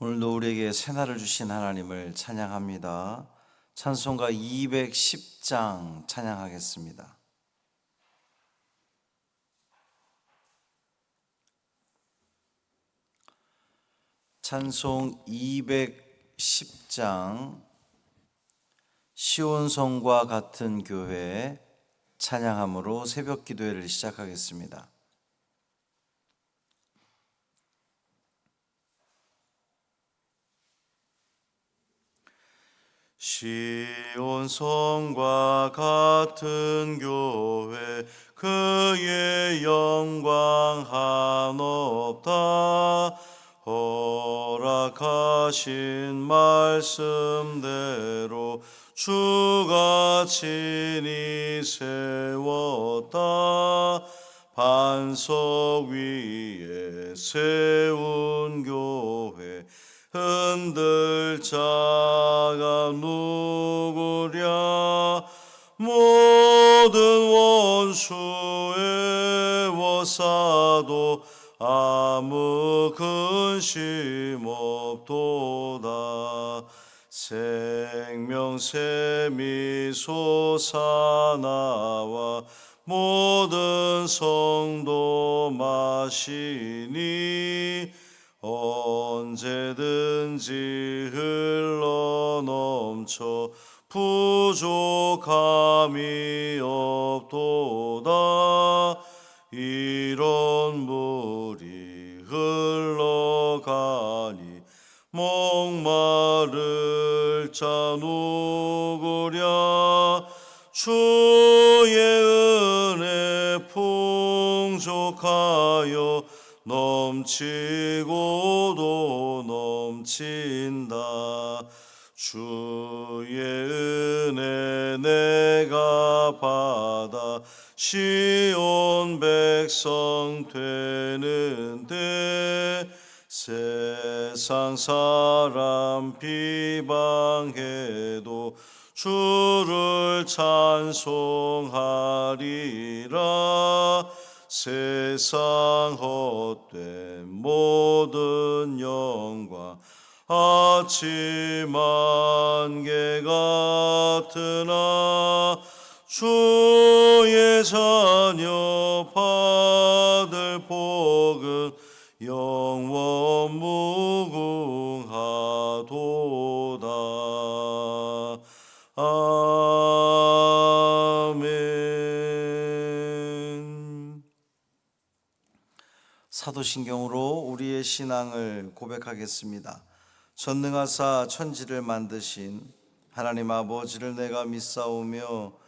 오늘도 우리에게 새날을 주신 하나님을 찬양합니다. 찬송가 210장 찬양하겠습니다. 찬송 210장 시온성과 같은 교회 찬양함으로 새벽 기도회를 시작하겠습니다. 시온 성과 같은 교회 그의 영광 한없다. 허락하신 말씀대로 주가 친히 세웠다. 반석 위에 세운 교회 흔들 자가 누구랴? 모든 원수의 워사도 아무 근심 없도다. 생명샘이 솟아나와 모든 성도 마시니 언제든 지 흘러 넘쳐 부족함이 없도다. 이런 물이 흘러가니 목마를 자 누구랴. 주의 은혜 풍족하여 넘치고 받아 시온 백성 되는데 세상 사람 비방해도 주를 찬송하리라. 세상 헛된 모든 영광 아침 안개 같으나 주의 자녀 받을 복은 영원 무궁하도다 아멘 사도신경으로 우리의 신앙을 고백하겠습니다. 전능하사 천지를 만드신 하나님 아버지를 내가 믿사오며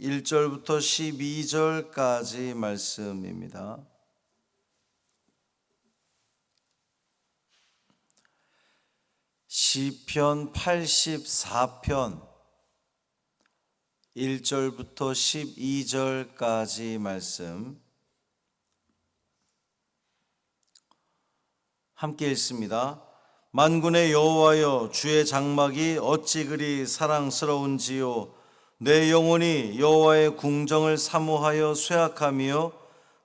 1절부터 12절까지 말씀입니다. 시편 84편 1절부터 12절까지 말씀 함께 읽습니다. 만군의 여호와여 주의 장막이 어찌 그리 사랑스러운지요 내 영혼이 여호와의 궁정을 사모하여 쇠약하며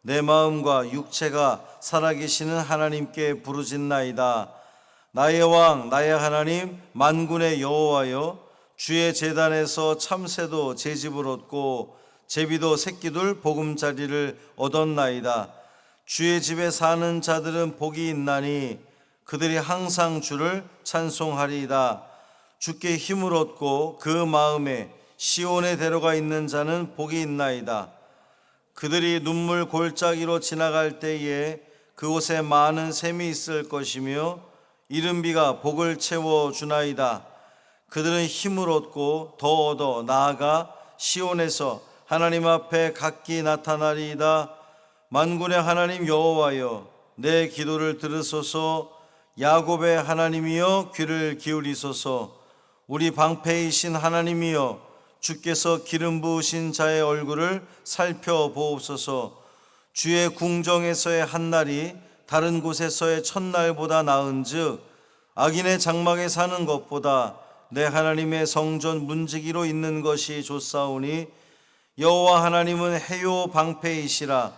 내 마음과 육체가 살아계시는 하나님께 부르짖나이다 나의 왕 나의 하나님 만군의 여호와여 주의 재단에서 참새도 제 집을 얻고 제비도 새끼들 보금자리를 얻었나이다 주의 집에 사는 자들은 복이 있나니 그들이 항상 주를 찬송하리이다. 주께 힘을 얻고 그 마음에 시온에 데려가 있는 자는 복이 있나이다. 그들이 눈물 골짜기로 지나갈 때에 그곳에 많은 샘이 있을 것이며 이른 비가 복을 채워 주나이다. 그들은 힘을 얻고 더 얻어 나아가 시온에서 하나님 앞에 각기 나타나리이다. 만군의 하나님 여호와여 내 기도를 들으소서 야곱의 하나님이여 귀를 기울이소서 우리 방패이신 하나님이여 주께서 기름 부으신 자의 얼굴을 살펴보옵소서. 주의 궁정에서의 한 날이 다른 곳에서의 첫날보다 나은즉 악인의 장막에 사는 것보다 내 하나님의 성전 문지기로 있는 것이 좋사오니 여호와 하나님은 해요 방패이시라.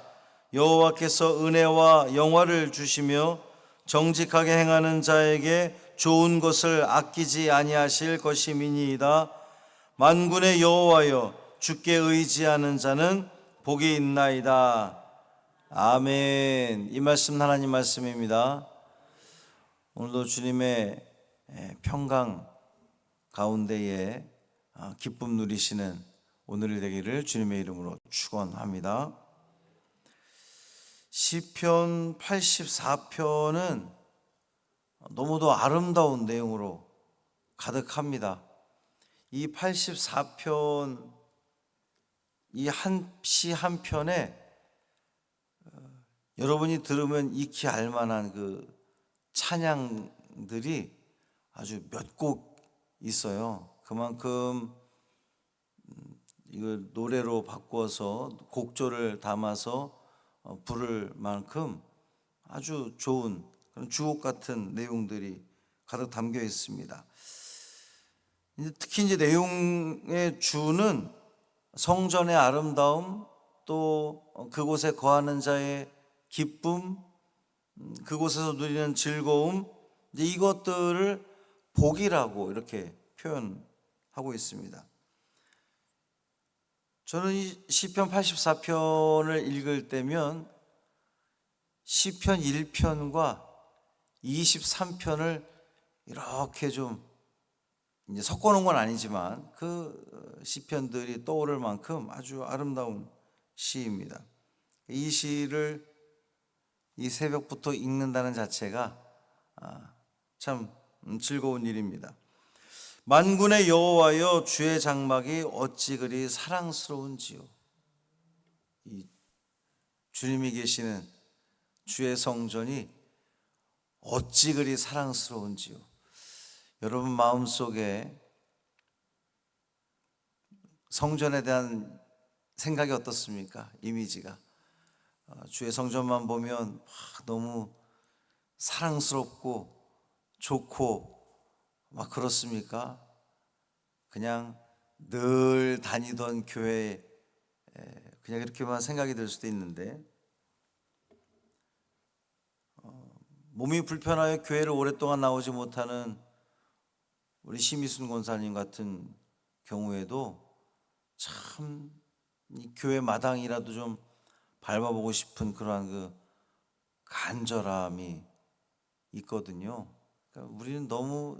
여호와께서 은혜와 영화를 주시며 정직하게 행하는 자에게 좋은 것을 아끼지 아니하실 것임이니이다 만군의 여호와여 주께 의지하는 자는 복이 있나이다 아멘 이 말씀 하나님 말씀입니다 오늘도 주님의 평강 가운데에 아, 기쁨 누리시는 오늘이 되기를 주님의 이름으로 축원합니다. 시편 84편은 너무도 아름다운 내용으로 가득합니다. 이 84편 이 한 시 한 편에 어, 여러분이 들으면 익히 알만한 그 찬양들이 아주 몇 곡 있어요. 그만큼 음, 이걸 노래로 바꿔서 곡조를 담아서 어, 부를 만큼 아주 좋은 그런 주옥 같은 내용들이 가득 담겨 있습니다. 이제 특히 이제 내용의 주는 성전의 아름다움 또 그곳에 거하는 자의 기쁨 음, 그곳에서 누리는 즐거움 이것들을 복이라고 이렇게 표현하고 있습니다. 저는 이 시편 84편을 읽을 때면 시편 1편과 23편을 이렇게 좀 이제 섞어 놓은 건 아니지만 그 시편들이 떠오를 만큼 아주 아름다운 시입니다. 이 시를 이 새벽부터 읽는다는 자체가 아, 참 즐거운 일입니다. 만군의 여호와여 주의 장막이 어찌 그리 사랑스러운지요. 이 주님이 계시는 주의 성전이 어찌 그리 사랑스러운지요. 여러분 마음 속에 성전에 대한 생각이 어떻습니까? 이미지가 어, 주의 성전만 보면 너무 사랑스럽고 좋고 막 그렇습니까? 그냥 늘 다니던 교회 그냥 이렇게만 생각이 들 수도 있는데 어, 몸이 불편하여 교회를 오랫동안 나오지 못하는 우리 심희순 권사님 같은 경우에도 참 교회 마당이라도 좀 밟아보고 싶은 그러한 그 간절함이 있거든요. 그러니까 우리는 너무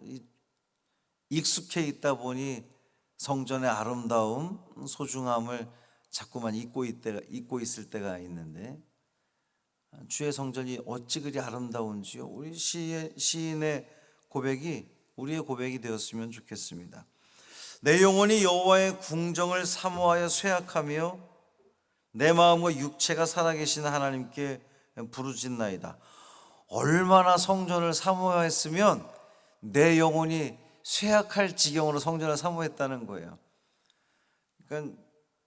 익숙해 있다 보니 성전의 아름다움, 소중함을 자꾸만 잊고, 있때가, 잊고 있을 때가 있는데 주의 성전이 어찌 그리 아름다운지요. 우리 시인의 고백이 우리의 고백이 되었으면 좋겠습니다. 내 영혼이 여호와의 궁정을 사모하여 쇠약하며 내 마음과 육체가 살아계신 하나님께 부르짖나이다. 얼마나 성전을 사모했으면 내 영혼이 쇠약할 지경으로 성전을 사모했다는 거예요. 그러니까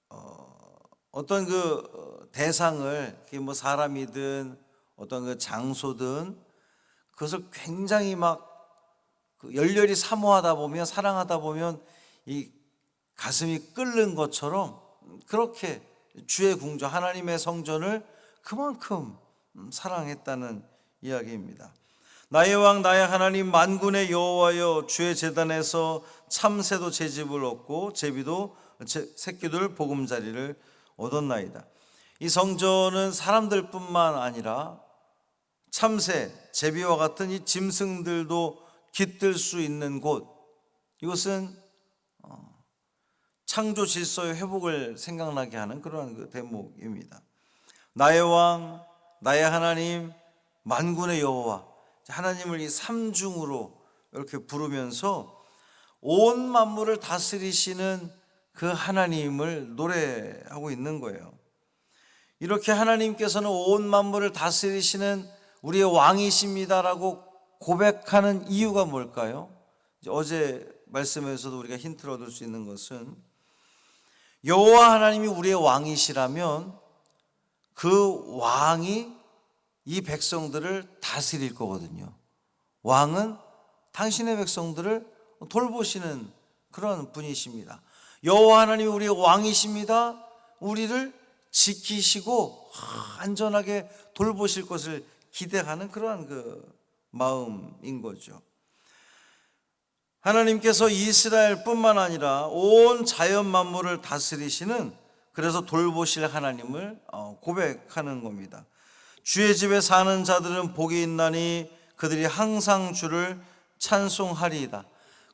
어, 떤그 대상을 뭐 사람이든 어떤 그 장소든 그것을 굉장히 막 그 열렬히 사모하다 보면 사랑하다 보면 이 가슴이 끓는 것처럼 그렇게 주의 궁정 하나님의 성전을 그만큼 사랑했다는 이야기입니다. 나의 왕 나의 하나님 만군의 여호와여 주의 재단에서 참새도 제 집을 얻고 제비도 새끼들 보금자리를 얻었나이다. 이 성전은 사람들뿐만 아니라 참새, 제비와 같은 이 짐승들도 깃들 수 있는 곳, 이것은 어, 창조 질서의 회복을 생각나게 하는 그러한 그 대목입니다. 나의 왕, 나의 하나님, 만군의 여호와 하나님을 이 삼중으로 이렇게 부르면서 온 만물을 다스리시는 그 하나님을 노래하고 있는 거예요. 이렇게 하나님께서는 온 만물을 다스리시는 우리의 왕이십니다라고 고백하는 이유가 뭘까요? 어제 말씀에서도 우리가 힌트를 얻을 수 있는 것은 여호와 하나님이 우리의 왕이시라면 그 왕이 이 백성들을 다스릴 거거든요. 왕은 당신의 백성들을 돌보시는 그런 분이십니다. 여호와 하나님이 우리의 왕이십니다. 우리를 지키시고 안전하게 돌보실 것을 기대하는 그러한 그 마음인 거죠. 하나님께서 이스라엘뿐만 아니라 온 자연 만물을 다스리시는 그래서 돌보실 하나님을 어, 고백하는 겁니다. 주의 집에 사는 자들은 복이 있나니 그들이 항상 주를 찬송하리이다.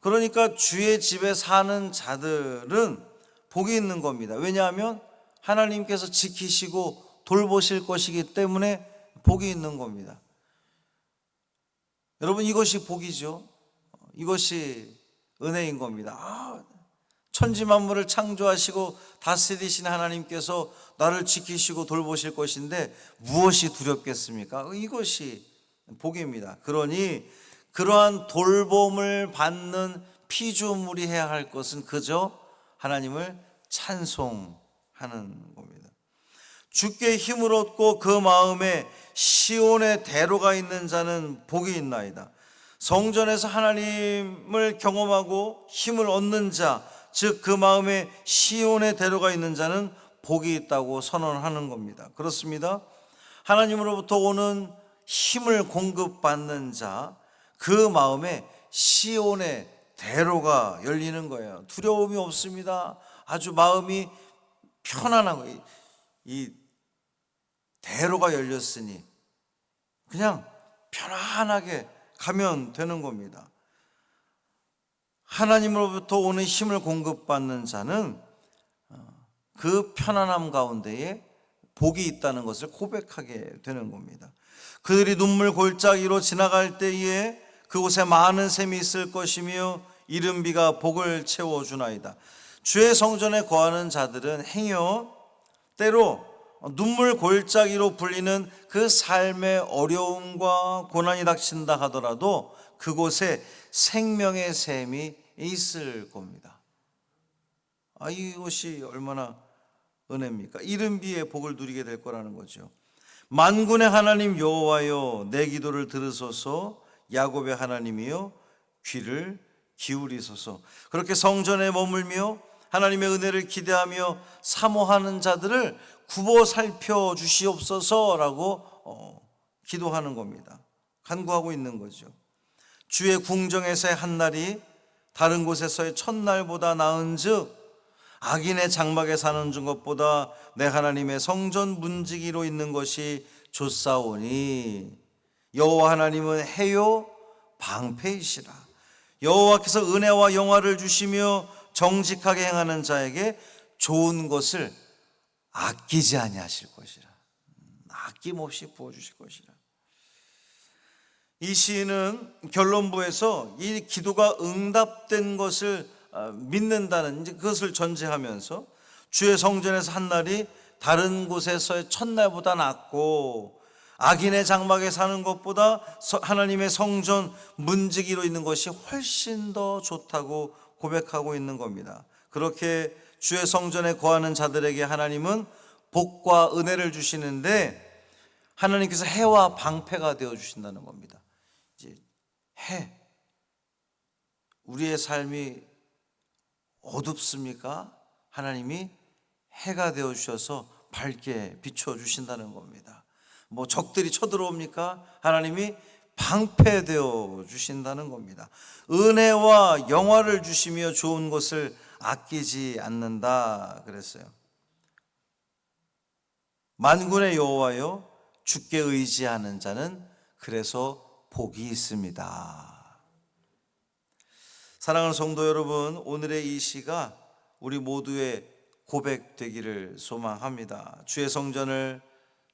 그러니까 주의 집에 사는 자들은 복이 있는 겁니다. 왜냐하면 하나님께서 지키시고 돌보실 것이기 때문에 복이 있는 겁니다. 여러분 이것이 복이죠. 이것이 은혜인 겁니다. 아, 천지 만물을 창조하시고 다스리신 하나님께서 나를 지키시고 돌보실 것인데 무엇이 두렵겠습니까? 이것이 복입니다. 그러니 그러한 돌봄을 받는 피조물이 해야 할 것은 그저 하나님을 찬송하는 겁니다. 주께 힘을 얻고 그 마음에 시온의 대로가 있는 자는 복이 있나이다. 성전에서 하나님을 경험하고 힘을 얻는 자, 즉 그 마음에 시온의 대로가 있는 자는 복이 있다고 선언하는 겁니다. 그렇습니다. 하나님으로부터 오는 힘을 공급받는 자, 그 마음에 시온의 대로가 열리는 거예요. 두려움이 없습니다. 아주 마음이 거예요. 이 대로가 열렸으니 그냥 편안하게 가면 되는 겁니다. 하나님으로부터 오는 힘을 공급받는 자는 어, 그 편안함 가운데에 복이 있다는 것을 고백하게 되는 겁니다. 그들이 눈물 골짜기로 지나갈 때에 그곳에 많은 샘이 있을 것이며 이른 비가 복을 채워 주나이다. 주의 성전에 거하는 자들은 행여 때로 눈물 골짜기로 불리는 그 삶의 어려움과 고난이 닥친다 하더라도 그곳에 생명의 샘이 있을 겁니다. 아, 이것이 얼마나 은혜입니까? 이른 비에 복을 누리게 될 거라는 거죠. 만군의 하나님 여호와여 내 기도를 들으소서 야곱의 하나님이여 귀를 기울이소서 그렇게 성전에 머물며 하나님의 은혜를 기대하며 사모하는 자들을 굽어 살펴 주시옵소서라고 어, 기도하는 겁니다. 간구하고 있는 거죠. 주의 궁정에서의 한 날이 다른 곳에서의 첫날보다 나은즉 악인의 장막에 사는 것보다 내 하나님의 성전 문지기로 있는 것이 좋사오니 여호와 하나님은 해요 방패이시라 여호와께서 은혜와 영화를 주시며 정직하게 행하는 자에게 좋은 것을 아끼지 아니하실 것이라. 아낌없이 부어 주실 것이라. 이 시인은 결론부에서 이 기도가 응답된 것을 어, 믿는다는 그것을 전제하면서 주의 성전에서 한 날이 다른 곳에서의 첫날보다 낫고 악인의 장막에 사는 것보다 하나님의 성전 문지기로 있는 것이 훨씬 더 좋다고 고백하고 있는 겁니다. 그렇게 주의 성전에 거하는 자들에게 하나님은 복과 은혜를 주시는데 하나님께서 해와 방패가 되어 주신다는 겁니다. 이제 해 우리의 삶이 어둡습니까? 하나님이 해가 되어 주셔서 밝게 비춰 주신다는 겁니다. 뭐 적들이 쳐들어옵니까? 하나님이 방패되어 주신다는 겁니다. 은혜와 영화를 주시며 좋은 것을 아끼지 않는다 그랬어요. 만군의 여호와여 주께 의지하는 자는 그래서 복이 있습니다. 사랑하는 성도 여러분, 오늘의 이 시가 우리 모두의 고백되기를 소망합니다. 주의 성전을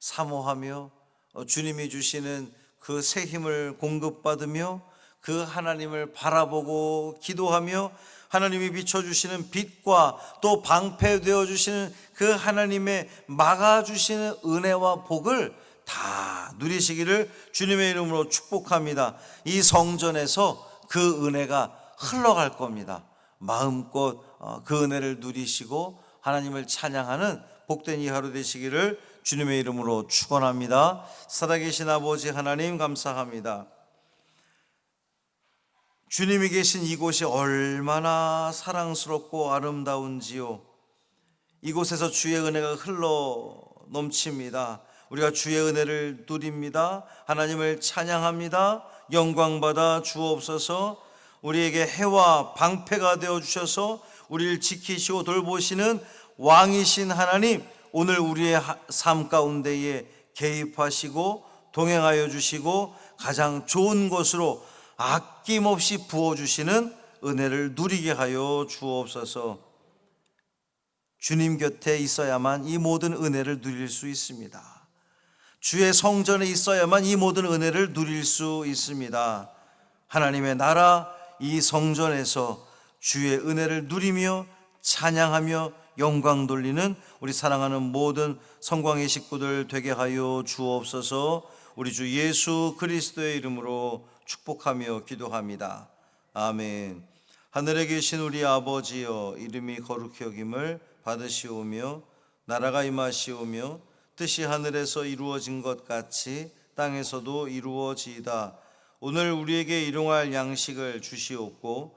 사모하며 어, 주님이 주시는 그 새 힘을 공급받으며 그 하나님을 바라보고 기도하며 하나님이 비춰주시는 빛과 또 방패되어 주시는 그 하나님의 막아주시는 은혜와 복을 다 누리시기를 주님의 이름으로 축복합니다. 이 성전에서 그 은혜가 흘러갈 겁니다. 마음껏 어, 그 은혜를 누리시고 하나님을 찬양하는 복된 이 하루 되시기를 주님의 이름으로 축원합니다. 살아계신 아버지 하나님 감사합니다. 주님이 계신 이곳이 얼마나 사랑스럽고 아름다운지요. 이곳에서 주의 은혜가 흘러 넘칩니다. 우리가 주의 은혜를 누립니다. 하나님을 찬양합니다. 영광받아 주옵소서 우리에게 해와 방패가 되어 주셔서 우리를 지키시고 돌보시는 왕이신 하나님 오늘 우리의 하- 삶 가운데에 개입하시고 동행하여 주시고 가장 좋은 것으로 아낌없이 부어 주시는 은혜를 누리게 하여 주옵소서. 주님 곁에 있어야만 이 모든 은혜를 누릴 수 있습니다. 주의 성전에 있어야만 이 모든 은혜를 누릴 수 있습니다. 하나님의 나라 이 성전에서 주의 은혜를 누리며 찬양하며 영광 돌리는 우리 사랑하는 모든 성광의 식구들 되게 하여 주옵소서. 우리 주 예수 그리스도의 이름으로 축복하며 기도합니다. 아멘. 하늘에 계신 우리 아버지여 이름이 거룩히 여김을 받으시오며 나라가 임하시오며 뜻이 하늘에서 이루어진 것 같이 땅에서도 이루어지이다. 오늘 우리에게 일용할 양식을 주시옵고